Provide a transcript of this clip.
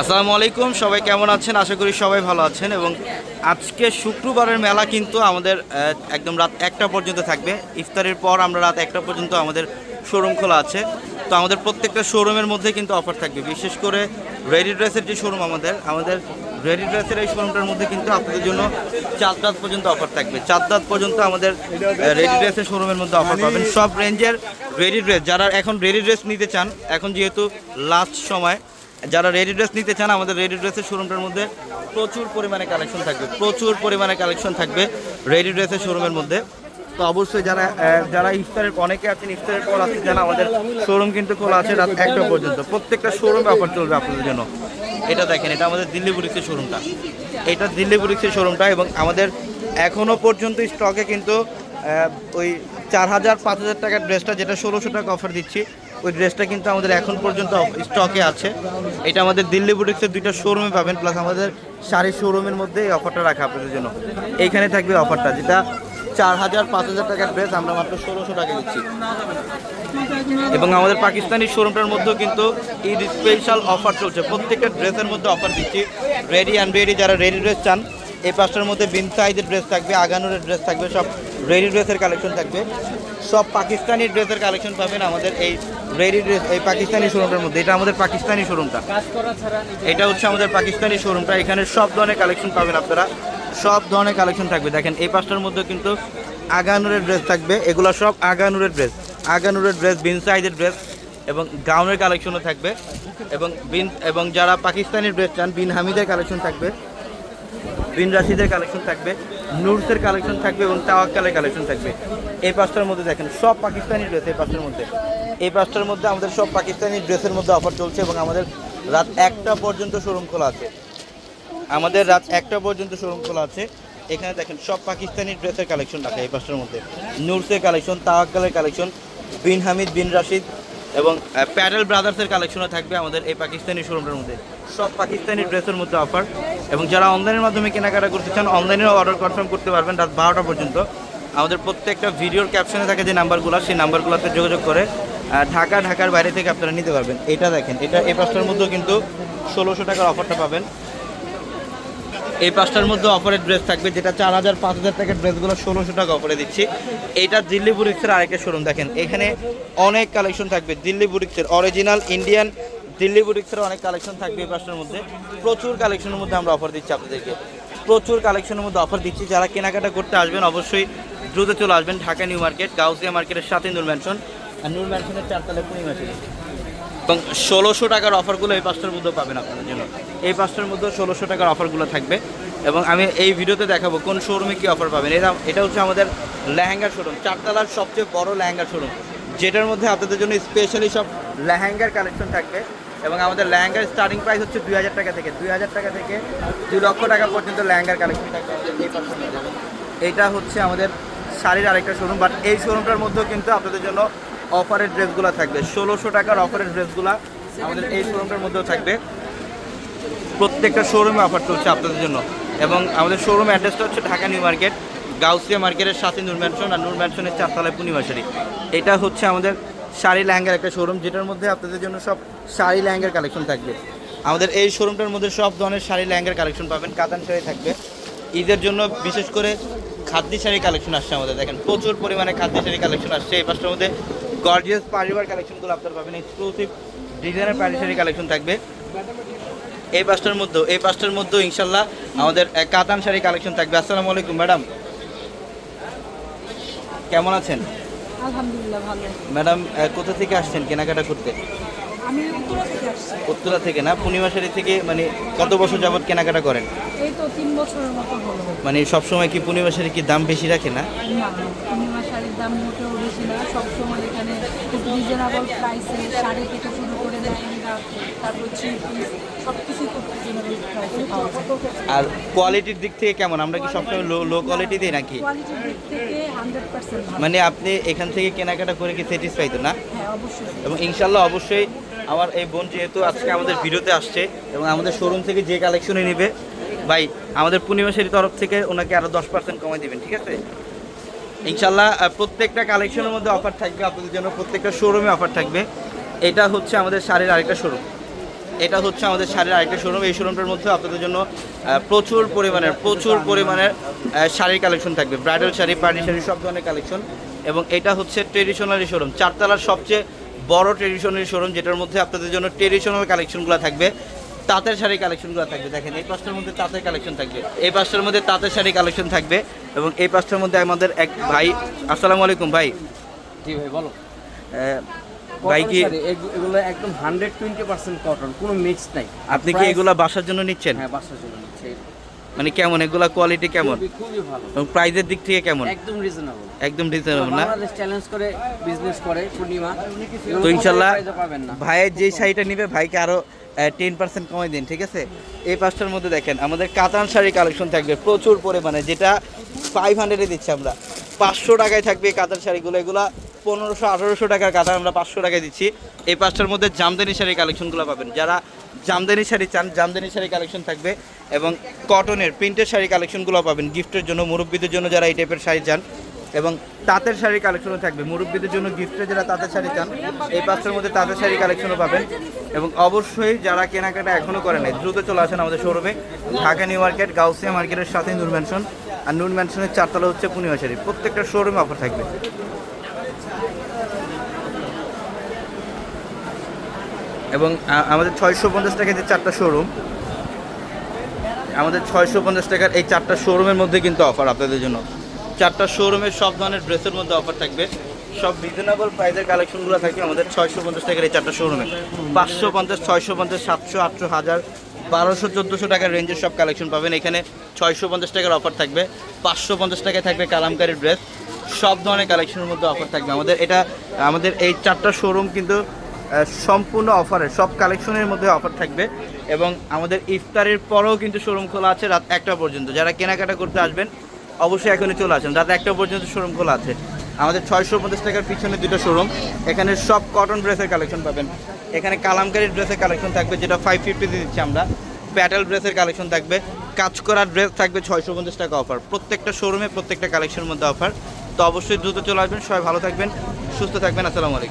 আসসালামু আলাইকুম সবাই কেমন আছেন? আশা করি সবাই ভালো আছেন এবং আজকে শুক্রবারের মেলা কিন্তু আমাদের একদম রাত একটা পর্যন্ত থাকবে। ইফতারের পর আমরা রাত একটা পর্যন্ত আমাদের শোরুম খোলা আছে। তো আমাদের প্রত্যেকটা শোরুমের মধ্যে কিন্তু অফার থাকবে। বিশেষ করে রেডি ড্রেসের যে শোরুম আমাদের আমাদের রেডি ড্রেসের এই শোরুমটার মধ্যে কিন্তু আপনাদের জন্য চার রাত পর্যন্ত অফার থাকবে। চার রাত পর্যন্ত আমাদের রেডি ড্রেসের শোরুমের মধ্যে অফার পাবেন। সব রেঞ্জের রেডি ড্রেস যারা এখন রেডি ড্রেস নিতে চান এখন যেহেতু লাস্ট সময় যারা রেডি ড্রেস নিতে চান, আমাদের রেডি ড্রেসের শোরুমটার মধ্যে প্রচুর পরিমাণে কালেকশন থাকবে, প্রচুর পরিমাণে কালেকশন থাকবে রেডি ড্রেসের শোরুমের মধ্যে। তো অবশ্যই যারা যারা ইফতারের, অনেকে আছেন ইফতারের পর আছেন যারা আমাদের শোরুম কিন্তু খোলা আছে রাত একটা পর্যন্ত। প্রত্যেকটা শোরুমে অফার চলবে আপনাদের জন্য। এটা দেখেন, এটা আমাদের দিল্লি বুরিক্সের শোরুমটা এটা দিল্লি বুরিক্সের শোরুমটা এবং আমাদের এখনও পর্যন্ত স্টকে কিন্তু ওই চার হাজার পাঁচ হাজার টাকার ড্রেসটা যেটা ষোলোশো টাকা অফার দিচ্ছি, ওই ড্রেসটা কিন্তু আমাদের এখন পর্যন্ত স্টকে আছে। এটা আমাদের দিল্লি বুটিক্সের দুইটা শোরুমে পাবেন প্লাস আমাদের শাড়ির শোরুমের মধ্যে এই অফারটা রাখা আপনাদের জন্য। এইখানে থাকবে অফারটা যেটা চার হাজার পাঁচ হাজার টাকার ড্রেস আমরা মাত্র ষোলোশো টাকা দিচ্ছি। এবং আমাদের পাকিস্তানি শোরুমটার মধ্যেও কিন্তু ঈদ স্পেশাল অফার চলছে। প্রত্যেকটা ড্রেসের মধ্যে অফার দিচ্ছি। রেডি অ্যান্ড রেডি যারা রেডি ড্রেস চান এই পাঁচটার মধ্যে বিন সাইজের ড্রেস থাকবে, আগানুরের ড্রেস থাকবে, সব রেডি ড্রেসের কালেকশন থাকবে। সব পাকিস্তানি ড্রেসের কালেকশন পাবেন আমাদের এই রেডি ড্রেস এই পাকিস্তানি শোরুমটার মধ্যে। এটা আমাদের পাকিস্তানি শোরুমটা এটা হচ্ছে আমাদের পাকিস্তানি শোরুমটা এখানে সব ধরনের কালেকশন পাবেন আপনারা। সব ধরনের কালেকশন থাকবে। দেখেন, এই পাঁচটার মধ্যে কিন্তু আগানুরের ড্রেস থাকবে। এগুলো সব আগানুরের ড্রেস আগানুরের ড্রেস বিন সাইজের ড্রেস এবং গাউনের কালেকশনও থাকবে। এবং বিন, এবং যারা পাকিস্তানি ড্রেস চান, বিন হামিদের কালেকশন থাকবে। বিন রাশিদের কালেকশন থাকবে, নুরসের কালেকশন থাকবে এবং তাওয়াক্কালের কালেকশন থাকবে। এই পাঁচটার মধ্যে দেখেন, সব পাকিস্তানি ড্রেস এই পাঁচটার মধ্যে। এই পাঁচটার মধ্যে আমাদের সব পাকিস্তানি ড্রেসের মধ্যে অফার চলছে এবং আমাদের রাত একটা পর্যন্ত শোরুম খোলা আছে। আমাদের রাত একটা পর্যন্ত শোরুম খোলা আছে। এখানে দেখেন, সব পাকিস্তানি ড্রেসের কালেকশন রাখা এই পাঁচটার মধ্যে। নুরসের কালেকশন তাওয়াক্কালের কালেকশন বিন হামিদ, বিন রাশিদ এবং প্যারেল ব্রাদার্সের কালেকশনও থাকবে আমাদের এই পাকিস্তানি শোরুমটার মধ্যে। সব পাকিস্তানি ড্রেসের মধ্যে অফার এবং যারা অনলাইনের মাধ্যমে কেনাকাটা করতে চান অনলাইনেও অর্ডার কনফার্ম করতে পারবেন রাত বারোটা পর্যন্ত। আমাদের প্রত্যেকটা ভিডিওর ক্যাপশনে থাকে যে নাম্বারগুলো সেই নাম্বারগুলোতে যোগাযোগ করে ঢাকা, ঢাকার বাইরে থেকে আপনারা নিতে পারবেন। এটা দেখেন, এটা এই পাঁচটার মধ্যেও কিন্তু ষোলোশো টাকার অফারটা পাবেন। এই পাঁচটার মধ্যে অফারের ড্রেস থাকবে, যেটা চার হাজার, পাঁচ হাজার টাকার ড্রেসগুলো ষোলোশো টাকা অফারে দিচ্ছি। এটা দিল্লি বুরিক্সের আরেকটা শোরুম দেখেন, এখানে অনেক কালেকশন থাকবে, দিল্লি বুরিক্সের অরিজিনাল ইন্ডিয়ান দিল্লি বুরিক্সের অনেক কালেকশন থাকবে এই পাঁচটার মধ্যে। প্রচুর কালেকশনের মধ্যে আমরা অফার দিচ্ছি আপনাদেরকে। প্রচুর কালেকশনের মধ্যে অফার দিচ্ছি। যারা কেনাকাটা করতে আসবেন, অবশ্যই দ্রুত চলে আসবেন ঢাকা নিউ মার্কেট, গাউসিয়া মার্কেটের সাথে নূর ম্যানশন আর নূর ম্যানশনের চারতলায় পূর্ণিমা এবং ষোলোশো টাকার অফারগুলো এই পাঁচটার মধ্যেও পাবেন আপনাদের জন্য এই পাঁচটার মধ্যেও ষোলোশো টাকার অফারগুলো থাকবে। এবং আমি এই ভিডিওতে দেখাবো কোন শোরুমে কী অফার পাবেন। এটা এটা হচ্ছে আমাদের লেহেঙ্গার শোরুম, চারতলার সবচেয়ে বড় লেহেঙ্গার শোরুম, যেটার মধ্যে আপনাদের জন্য স্পেশালি সব লেহেঙ্গার কালেকশন থাকবে। এবং আমাদের লেহেঙ্গার স্টার্টিং প্রাইস হচ্ছে দুই হাজার টাকা থেকে, দুই হাজার টাকা থেকে দুই লক্ষ টাকা পর্যন্ত লেহেঙ্গার কালেকশন থাকবে এই মধ্যে। এইটা হচ্ছে আমাদের শাড়ির আরেকটা শোরুম বাট এই শোরুমটার মধ্যেও কিন্তু আপনাদের জন্য অফারের ড্রেসগুলো থাকবে। ষোলোশো টাকার অফারের ড্রেসগুলো আমাদের এই শোরুমটার মধ্যেও থাকবে। প্রত্যেকটা শোরুমে অফার চলছে আপনাদের জন্য। এবং আমাদের শোরুম অ্যাড্রেসটা হচ্ছে ঢাকা নিউ মার্কেট, গাউসিয়া মার্কেটের সাথে নূর ম্যানশন আর নূর ম্যানশনের চারতলায় পূর্ণিমা শাড়ি এটা হচ্ছে আমাদের শাড়ি লেহেঙ্গার একটা শোরুম, যেটার মধ্যে আপনাদের জন্য সব শাড়ি লেহেঙ্গার কালেকশন থাকবে। আমাদের এই শোরুমটার মধ্যে সব ধরনের শাড়ি লেহেঙ্গার কালেকশন পাবেন, কাতান শাড়ি থাকবে। ঈদের জন্য বিশেষ করে খাদ্য শাড়ি কালেকশন আসছে আমাদের, দেখেন প্রচুর পরিমাণে খাদ্য শাড়ি কালেকশন আসছে এই পাশটার মধ্যে। গর্জিয়াস পারিবার কালেকশনগুলো আপনারা পাবেন। এক্সক্লুসিভ ডিজাইনের শাড়ি কালেকশন থাকবে। এই পাঁচটার মধ্যেও এই পাঁচটার মধ্যেও ইনশাল্লাহ আমাদের কাতান শাড়ি কালেকশন থাকবে। আসসালামু আলাইকুম ম্যাডাম। কেমন আছেন? আলহামদুলিল্লাহ ভালো ম্যাডাম কোথা থেকে আসছেন কেনাকাটা করতে? আমি উত্তরা থেকে আসছি। উত্তরা থেকে না? পূর্ণিমা শাড়ি থেকে মানে কত বছর যাবত কেনাকাটা করেন? এই তো তিন বছরের মতো হলো। মানে সবসময় কি পূর্ণিমা শাড়ি কি দাম বেশি রাখে না? দাম মোটেও বেশি না। সবসময় এখানে খুব রিজনেবল প্রাইসে শাড়ি থেকে শুরু করে লেহেঙ্গা তারপর থ্রি পিস সব কিছুই খুব রিজনেবল প্রাইসে পাওয়া যায়। আর কোয়ালিটির দিক থেকে কেমন? আমরা কি সবসময় লো লো কোয়ালিটি দিই নাকি? কোয়ালিটির দিক থেকে হান্ড্রেড পার্সেন্ট মানে আপনি এখান থেকে কেনাকাটা করে কি স্যাটিসফাই তো না? হ্যাঁ অবশ্যই। এবং ইনশাল্লাহ অবশ্যই আমার এই বোন যেহেতু আজকে আমাদের ভিডিওতে আসছে এবং আমাদের শোরুম থেকে যে কালেকশনে নেবে ভাই আমাদের পূর্ণিমাসের তরফ থেকে ওনাকে আরও দশ পার্সেন্ট কমাই দেবেন ঠিক আছে? ইনশাল্লাহ প্রত্যেকটা কালেকশনের মধ্যে অফার থাকবে, আপনাদের জন্য প্রত্যেকটা শোরুমে অফার থাকবে। এটা হচ্ছে আমাদের শাড়ির আরেকটা শোরুম এটা হচ্ছে আমাদের শাড়ির আরেকটা শোরুম এই শোরুমটার মধ্যে আপনাদের জন্য প্রচুর পরিমাণের প্রচুর পরিমাণের শাড়ির কালেকশন থাকবে। ব্রাইডাল শাড়ি পার্টি শাড়ি, সব ধরনের কালেকশন এবং এটা হচ্ছে ট্রেডিশনালি শোরুম চারতলার সবচেয়ে বড় ট্রেডিশনালি শোরুম যেটার মধ্যে আপনাদের জন্য ট্রেডিশনাল কালেকশনগুলো থাকবে। তাঁতের শাড়ি কালেকশনগুলো থাকবে। দেখেন, এই পাঁচটার মধ্যে তাঁতের কালেকশন থাকবে। এই পাঁচটার মধ্যে তাঁতের শাড়ি কালেকশন থাকবে। এবং এই পাঁচটার মধ্যে আমাদের এক ভাই আসসালামু আলাইকুম ভাই। জি ভাই বলো। ভাই কি এগুলো একদম হান্ড্রেড টোয়েন্টি পার্সেন্ট কটন কোনো মিক্স নাই। আপনি কি এগুলা বাসার জন্য নিচ্ছেন? হ্যাঁ বাসার জন্য নিচ্ছে। মানে কেমন এগুলা কোয়ালিটি কেমন? খুবই ভালো। এবং প্রাইজের দিক থেকে কেমন? একদম রিজনেবল একদম রিজনেবল না? চ্যালেঞ্জ করে বিজনেস করে পূর্ণিমা। তো ইনশাল্লাহ ভাইয়ের যে শাড়িটা নিবে ভাইকে আরও টেন পার্সেন্ট কমাই দিন ঠিক আছে? এই পাঁচটার মধ্যে দেখেন আমাদের কাতান শাড়ি কালেকশন থাকবে প্রচুর পরিমাণে যেটা ফাইভ হান্ড্রেডে দিচ্ছি আমরা। পাঁচশো টাকায় থাকবে কাতার শাড়িগুলো। এগুলা পনেরোশো, আঠারোশো টাকার কাতান আমরা পাঁচশো টাকায় দিচ্ছি। এই পাঁচটার মধ্যে জামদানি শাড়ি কালেকশনগুলো পাবেন। যারা জামদানি শাড়ি চান, জামদানি শাড়ি কালেকশন থাকবে এবং কটনের প্রিন্টের শাড়ি কালেকশনগুলো পাবেন গিফটের জন্য, মুরব্বীদের জন্য যারা এই টাইপের শাড়ি চান। এবং তাঁতের শাড়ি কালেকশনও থাকবে। মুরব্বীদের জন্য গিফটে যারা তাঁতের শাড়ি চান, এই পাঁচটার মধ্যে তাঁতের শাড়ি কালেকশনও পাবেন। এবং অবশ্যই যারা কেনাকাটা এখনও করে নাই, দ্রুত চলে আসেন আমাদের শোরুমে ঢাকা নিউ মার্কেট, গাউসিয়া মার্কেটের সাথে নূর ম্যানশন আর নুন ম্যানশনের চারতলা হচ্ছে পূর্ণিমা শাড়ি। প্রত্যেকটা শোরুমে অফার থাকবে। এবং আমাদের ছয়শো পঞ্চাশ টাকা যে চারটা শোরুম আমাদের ছয়শো পঞ্চাশ টাকার এই চারটা শোরুমের মধ্যে কিন্তু অফার আপনাদের জন্য। চারটা শোরুমের সব ধরনের ড্রেসের মধ্যে অফার থাকবে। সব রিজনেবল প্রাইসের কালেকশনগুলো থাকবে আমাদের ছয়শো পঞ্চাশ টাকার এই চারটা শোরুমে পাঁচশো পঞ্চাশ, ছয়শো পঞ্চাশ, সাতশো, আটশো, হাজার বারোশো, চোদ্দোশো টাকার রেঞ্জের সব কালেকশন পাবেন। এখানে ছয়শো পঞ্চাশ টাকার অফার থাকবে, পাঁচশো পঞ্চাশ টাকায় থাকবে কালামকারি ড্রেস সব ধরনের কালেকশনের মধ্যে অফার থাকবে। আমাদের এটা, আমাদের এই চারটা শোরুম কিন্তু সম্পূর্ণ অফারে সব কালেকশনের মধ্যে অফার থাকবে। এবং আমাদের ইফতারের পরেও কিন্তু শোরুম খোলা আছে রাত একটা পর্যন্ত। যারা কেনাকাটা করতে আসবেন, অবশ্যই এখনই চলে আসেন। রাত একটা পর্যন্ত শোরুম খোলা আছে। আমাদের ছয়শো পঞ্চাশ টাকার পিছনে দুটো শোরুম এখানে সব কটন ড্রেসের কালেকশন পাবেন। এখানে কালামকারি ড্রেসের কালেকশন থাকবে, যেটা ফাইভ ফিফটিতে দিচ্ছি আমরা। প্যাটেল ড্রেসের কালেকশন থাকবে। কাজ করার ড্রেস থাকবে ছয়শো পঞ্চাশ টাকা অফার প্রত্যেকটা শোরুমে প্রত্যেকটা কালেকশনের মধ্যে অফার তো অবশ্যই দ্রুত চলে আসবেন। সবাই ভালো থাকবেন, সুস্থ থাকবেন। আসসালামু আলাইকুম।